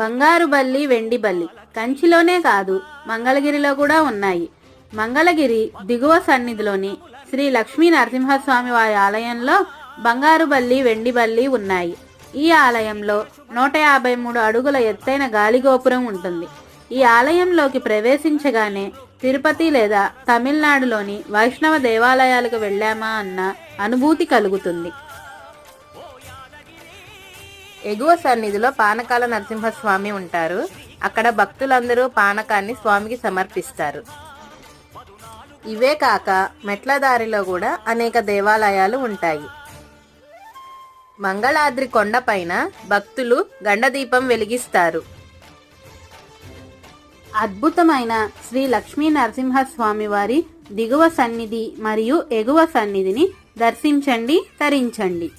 బంగారు బల్లి వెండి బల్లి. కంచిలోనే కాదు మంగళగిరిలో కూడా ఉన్నాయి. మంగళగిరి దిగువ సన్నిధిలోని శ్రీ లక్ష్మీ నరసింహస్వామి వారి ఆలయంలో బంగారు బల్లి వెండి బల్లి ఉన్నాయి. ఈ ఆలయంలో నూట యాభై మూడు అడుగుల ఎత్తైన గాలిగోపురం ఉంటుంది. ఈ ఆలయంలోకి ప్రవేశించగానే తిరుపతి లేదా తమిళనాడులోని వైష్ణవ దేవాలయాలకు వెళ్ళామా అన్న అనుభూతి కలుగుతుంది. ఎగువ సన్నిధిలో పానకాల నరసింహస్వామి ఉంటారు. అక్కడ భక్తులందరూ పానకాన్ని స్వామికి సమర్పిస్తారు. ఇవే కాక మెట్ల దారిలో కూడా అనేక దేవాలయాలు ఉంటాయి. మంగళాద్రి కొండపైన భక్తులు గండదీపం వెలిగిస్తారు. అద్భుతమైన శ్రీ లక్ష్మీ నరసింహస్వామి వారి దిగువ సన్నిధి మరియు ఎగువ సన్నిధిని దర్శించండి తరించండి.